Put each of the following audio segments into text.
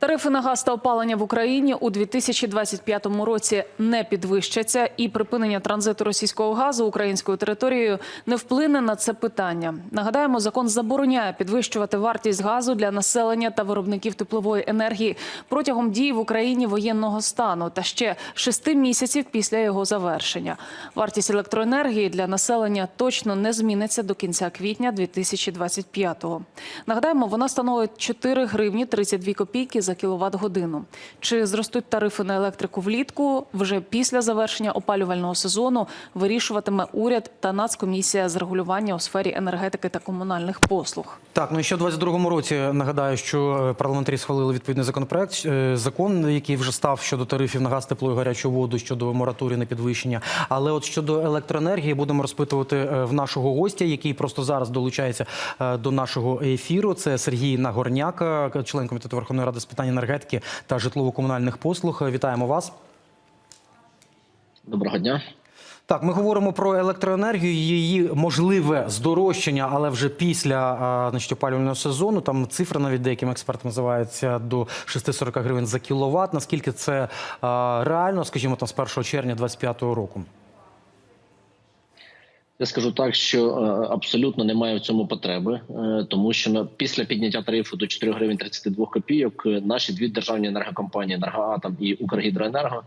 Тарифи на газ та опалення в Україні у 2025 році не підвищаться, і припинення транзиту російського газу українською територією не вплине на це питання. Нагадаємо, закон забороняє підвищувати вартість газу для населення та виробників теплової енергії протягом дії в Україні воєнного стану та ще шести місяців після його завершення. Вартість електроенергії для населення точно не зміниться до кінця квітня 2025-го. Нагадаємо, вона становить 4 гривні 32 копійки за кіловат-годину. Чи зростуть тарифи на електрику влітку вже після завершення опалювального сезону вирішуватиме уряд та Нацкомісія з регулювання у сфері енергетики та комунальних послуг. Так, ну і ще в 22-му році нагадаю, що е, парламентарі схвалили відповідний законопроект, е, закон, який вже став щодо тарифів на газ, тепло і гарячу воду, щодо мораторію на підвищення. Але от щодо електроенергії будемо розпитувати е, в нашого гостя, який просто зараз долучається до нашого ефіру. Це Сергій Нагорняк, член комітету Верховної Ради з питань енергетики та житлово-комунальних послуг. Вітаємо вас. Доброго дня. Так, ми говоримо про електроенергію, її можливе здорожчання, але вже після значить, опалювального сезону. Там цифра навіть деяким експертам називається до 640 гривень за кіловат. Наскільки це реально, скажімо, там з 1 червня 2025 року? Я скажу так, що е, абсолютно немає в цьому потреби, е, тому що після підняття тарифу до 4 гривень 32 копійок е, наші дві державні енергокомпанії «Енергоатом» і «Укргідроенерго»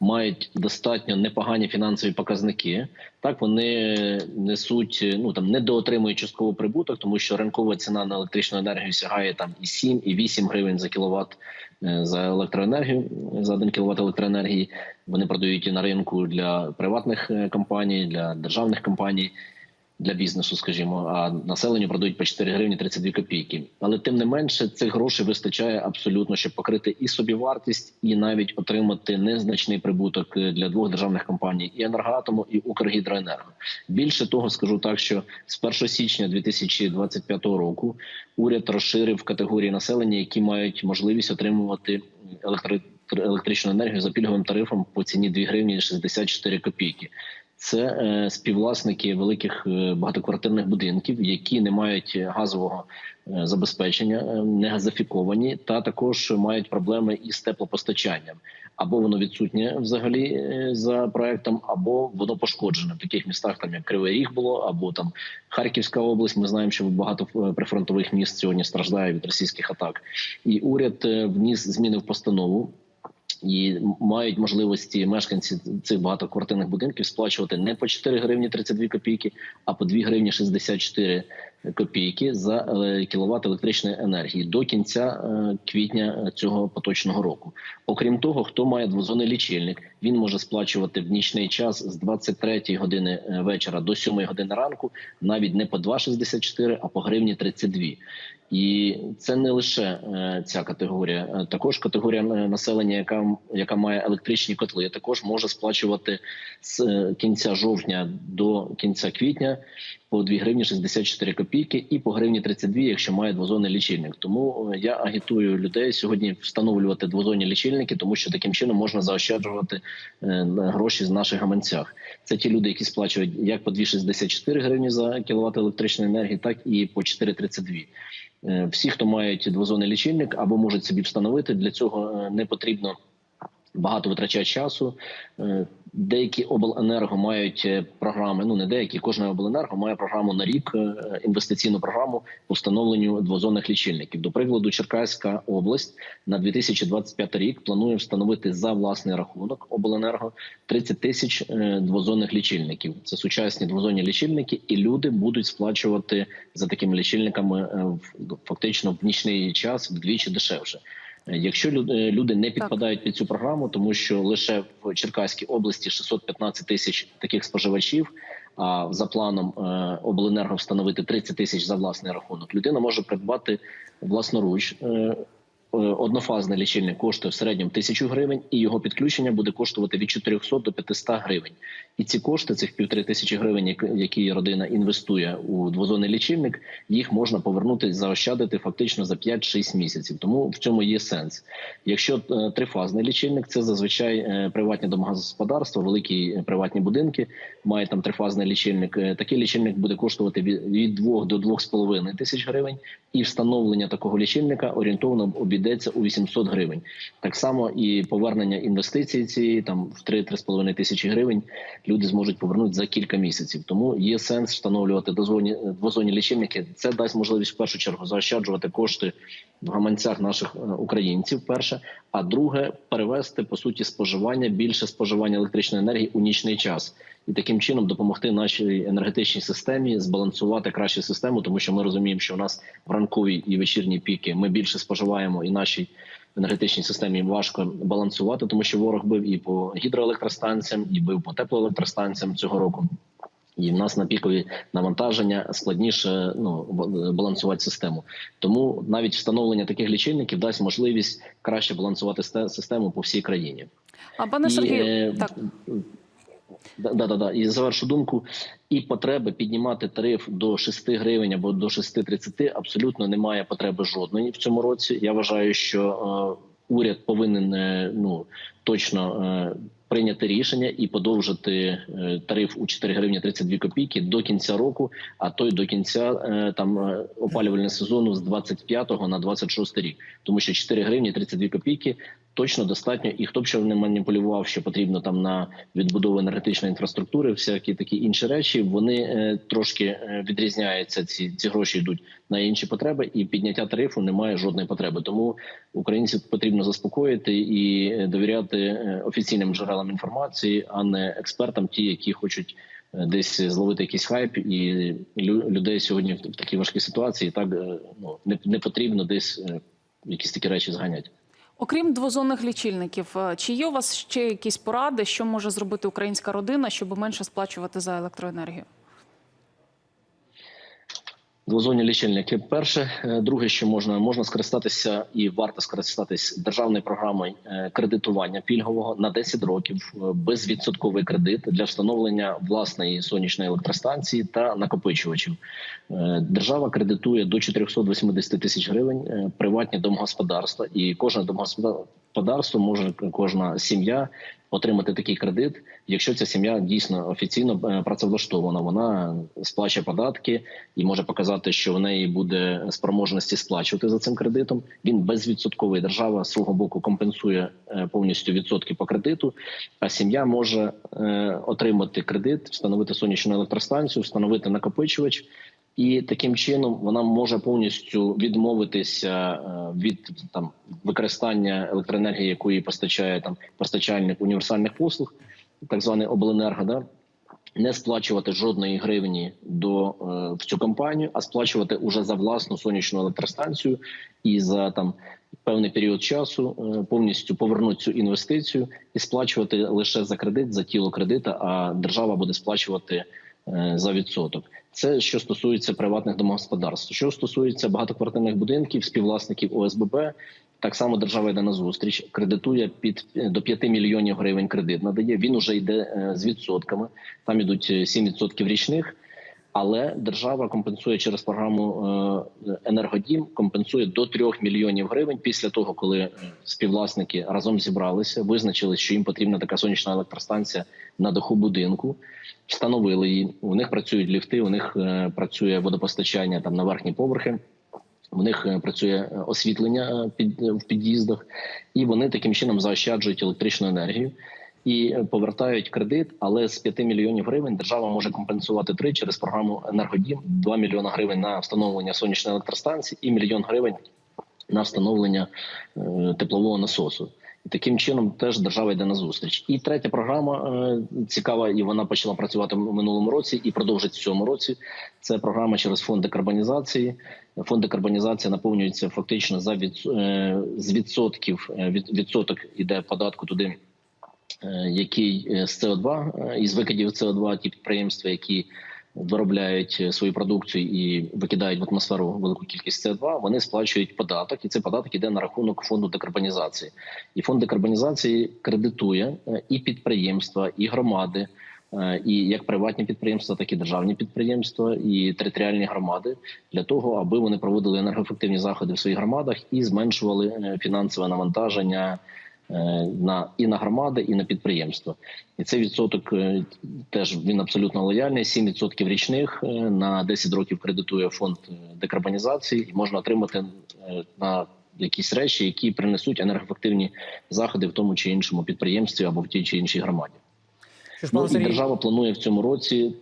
мають достатньо непогані фінансові показники. Так вони несуть ну там недоотримують частково прибуток, тому що ринкова ціна на електричну енергію сягає там і 7, і 8 гривень за кіловат е, за електроенергію за 1 кіловат електроенергії. Вони продають і на ринку для приватних е, компаній, для державних компаній, для бізнесу, скажімо, а населенню продають по 4 гривні 32 копійки. Але тим не менше цих грошей вистачає абсолютно, щоб покрити і собівартість, і навіть отримати незначний прибуток е, для двох державних компаній і енергоатому, і Укргідроенерго. Більше того, скажу так, що з 1 січня 2025 року уряд розширив категорії населення, які мають можливість отримувати електро електричну енергію за пільговим тарифом по ціні 2 гривні 64 копійки. Це е, співвласники великих е, багатоквартирних будинків, які не мають газового е, забезпечення, не газифіковані, та також мають проблеми із теплопостачанням. Або воно відсутнє взагалі за проектом, або воно пошкоджене в таких містах, там як Кривий Ріг було, або там Харківська область. Ми знаємо, що багато прифронтових міст сьогодні страждає від російських атак, і уряд вніс зміни в постанову. І мають можливості мешканці цих багатоквартирних будинків сплачувати не по 4 гривні 32 копійки, а по 2 гривні 64 копійки за е, кіловат електричної енергії до кінця е, квітня цього поточного року. Окрім того, хто має двозонний лічильник, він може сплачувати в нічний час з 23 години е, вечора до 7 години ранку, навіть не по 2,64, а по гривні 32. І це не лише е, ця категорія, Е, також категорія населення, яка яка має електричні котли, також може сплачувати з кінця жовтня до кінця квітня по 2 гривні 64 копійки і по гривні 32, якщо має двозонний лічильник. Тому е, я агітую людей сьогодні встановлювати двозонні лічильники, тому що таким чином можна заощаджувати е, гроші з наших гаманцях. Це ті люди, які сплачують як по 2,64 гривні за кіловат електричної енергії, так і по 4,32. Е, Всі, хто мають двозонний лічильник або можуть собі встановити, для цього не потрібно багато витрачати часу. Е, Деякі обленерго мають е, програми. Ну не деякі, кожна обленерго має програму на рік, е, інвестиційну програму по встановленню двозонних лічильників. До прикладу, Черкаська область на 2025 рік планує встановити за власний рахунок обленерго 30 тисяч двозонних лічильників. Це сучасні двозонні лічильники, і люди будуть сплачувати за такими лічильниками фактично в нічний час вдвічі дешевше. Е, Якщо е, люди не підпадають під цю програму, тому що лише в Черкаській області 615 тисяч таких споживачів. А за планом е, обленерго встановити 30 тисяч за власний рахунок. Людина може придбати власноруч. Е, Однофазний лічильник коштує в середньому тисячу гривень, і його підключення буде коштувати від 400 до 500 гривень. І ці кошти, цих півтори тисячі гривень, які- родина інвестує у двозонний лічильник, їх можна повернути заощадити фактично за 5-6 місяців. Тому в цьому є сенс. Якщо е, трифазний лічильник, це зазвичай е, приватні домогосподарства, великі приватні будинки мають там трифазний лічильник. Такий лічильник буде коштувати від 2 до 2,5 тисяч гривень, і встановлення такого лічильника орієнтовно обійде обійдеться у 800 гривень. Так само і повернення інвестицій цієї там в 3-3,5 тисячі гривень люди зможуть повернути за кілька місяців. Тому є сенс встановлювати дозвоні двозонні лічильники. Це дасть можливість в першу чергу заощаджувати кошти в гаманцях наших е, українців. Перше, а друге перевести по суті споживання більше споживання електричної енергії у нічний час. І таким чином допомогти нашій енергетичній системі збалансувати краще систему, тому що ми розуміємо, що у нас в ранкові і вечірні піки ми більше споживаємо, і нашій енергетичній системі важко балансувати, тому що ворог бив і по гідроелектростанціям, і бив по теплоелектростанціям цього року. І в нас на пікові навантаження складніше ну балансувати систему. Тому навіть встановлення таких лічильників дасть можливість краще балансувати систему по всій країні. А пане Сергію, е, так Да, да, да. І завершу думку. І потреби піднімати тариф до 6 гривень або до 6,30 абсолютно немає потреби жодної в цьому році. Я вважаю, що е, уряд повинен е, ну точно е, прийняти рішення і подовжити е, тариф у 4 гривні 32 копійки до кінця року, а то й до кінця е, там е, опалювального сезону з 25 на 26 рік, тому що 4 гривні 32 копійки точно достатньо. І хто б ще не маніпулював, що потрібно там на відбудову енергетичної інфраструктури, всякі такі інші речі, вони е, трошки е, відрізняються. Ці ці гроші йдуть на інші потреби, і підняття тарифу немає жодної потреби. Тому українців потрібно заспокоїти і е, довіряти офіційним джерелам інформації, а не експертам, ті, які хочуть. Десь зловити якийсь хайп, і лю- людей сьогодні в такій важкій ситуації так ну не, не потрібно десь якісь такі речі зганяти. Окрім двозонних лічильників, е, чи є у вас ще якісь поради, що може зробити українська родина, щоб менше сплачувати за електроенергію? Двозонні лічильники. Перше, Е, друге, що можна можна скористатися і варто скористатись державною програмою е, кредитування пільгового на 10 років е, безвідсотковий кредит для встановлення власної сонячної електростанції та накопичувачів. Держава кредитує до 480 тисяч гривень приватні домогосподарства, і кожне домогосподарство може кожна сім'я отримати такий кредит, якщо ця сім'я дійсно офіційно е, працевлаштована. Вона сплачує податки і може показати, що в неї буде спроможності сплачувати за цим кредитом. Він безвідсотковий. Держава з свого боку компенсує е, повністю відсотки по кредиту. А сім'я може е, отримати кредит, встановити сонячну електростанцію, встановити накопичувач. І таким чином вона може повністю відмовитися е, від там використання електроенергії, яку їй постачає там постачальник універсальних послуг, так званий обленерго, да? не сплачувати жодної гривні до е, в цю компанію, а сплачувати уже за власну сонячну електростанцію і за там певний період часу е, повністю повернути цю інвестицію і сплачувати лише за кредит, за тіло кредита. А держава буде сплачувати за відсоток. Це що стосується приватних домогосподарств. Що стосується багатоквартирних будинків, співвласників ОСББ, так само держава йде на зустріч, кредитує під до 5 мільйонів гривень кредит. Надає він уже йде е, з відсотками. Там ідуть е, 7% річних. Але держава компенсує через програму е, енергодім, компенсує до 3 мільйонів гривень після того, коли е, співвласники разом зібралися, визначили, що їм потрібна така сонячна електростанція на даху будинку. Встановили її. У них працюють ліфти, у них е, працює водопостачання там на верхні поверхи. У них працює освітлення під в під'їздах, і вони таким чином заощаджують електричну енергію і повертають кредит. Але з 5 мільйонів гривень держава може компенсувати три через програму енергодім 2 мільйона гривень на встановлення сонячної електростанції і мільйон гривень на встановлення е, теплового насосу. І таким чином теж держава йде на зустріч. І третя програма е, цікава, і вона почала працювати в минулому році і продовжить в цьому році. Це програма через фонд декарбонізації. Фонд декарбонізації наповнюється фактично за від, е, з відсотків. Від, відсоток іде податку туди, який е, з СО2, е, із викидів СО2, ті підприємства, які виробляють е, свою продукцію і викидають в атмосферу велику кількість СО2, вони сплачують податок, і цей податок іде на рахунок фонду декарбонізації. І фонд декарбонізації кредитує е, і підприємства, і громади. е, І як приватні підприємства, так і державні підприємства і територіальні громади для того, аби вони проводили енергоефективні заходи в своїх громадах і зменшували е, фінансове навантаження е, на і на громади, і на підприємства. І цей відсоток е, теж він абсолютно лояльний. 7% річних е, на 10 років кредитує фонд е, декарбонізації, і можна отримати е, на якісь речі, які принесуть енергоефективні заходи в тому чи іншому підприємстві або в тій чи іншій громаді. Що ж, Ну, і держава планує в цьому році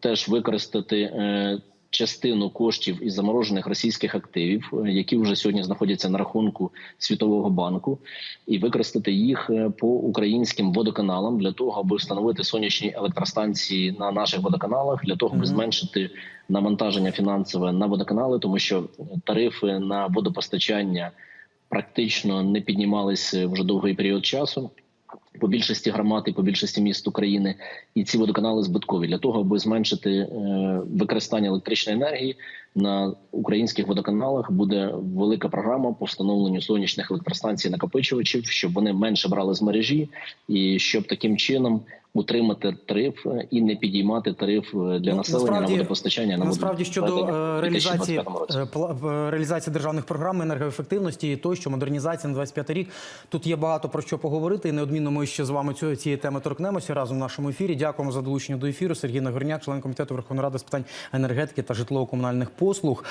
теж використати е, частину коштів із заморожених російських активів, е, які вже сьогодні знаходяться на рахунку Світового банку, і використати їх е, по українським водоканалам для того, аби встановити сонячні електростанції на наших водоканалах, для того, аби зменшити навантаження фінансове на водоканали, тому що тарифи на водопостачання практично не піднімалися вже довгий період часу по більшості громад і по більшості міст України, і ці водоканали збиткові для того, аби зменшити е, використання електричної енергії на українських водоканалах. Буде велика програма по встановленню сонячних електростанцій накопичувачів, щоб вони менше брали з мережі, і щоб таким чином утримати тариф е, і не підіймати тариф е, для Ну, населення насправді- на водопостачання на Насправді щодо водовідведення е, реалізації 2025 році. пла- в- реалізації державних програм енергоефективності і тощо модернізації на 25 рік. Тут є багато про що поговорити. І неодмінно ми ще з вами цього цієї теми торкнемося разом в нашому ефірі. Дякуємо за долучення до ефіру. Сергій Нагорняк, член комітету Верховної Ради з питань енергетики та житлово-комунальних послуг.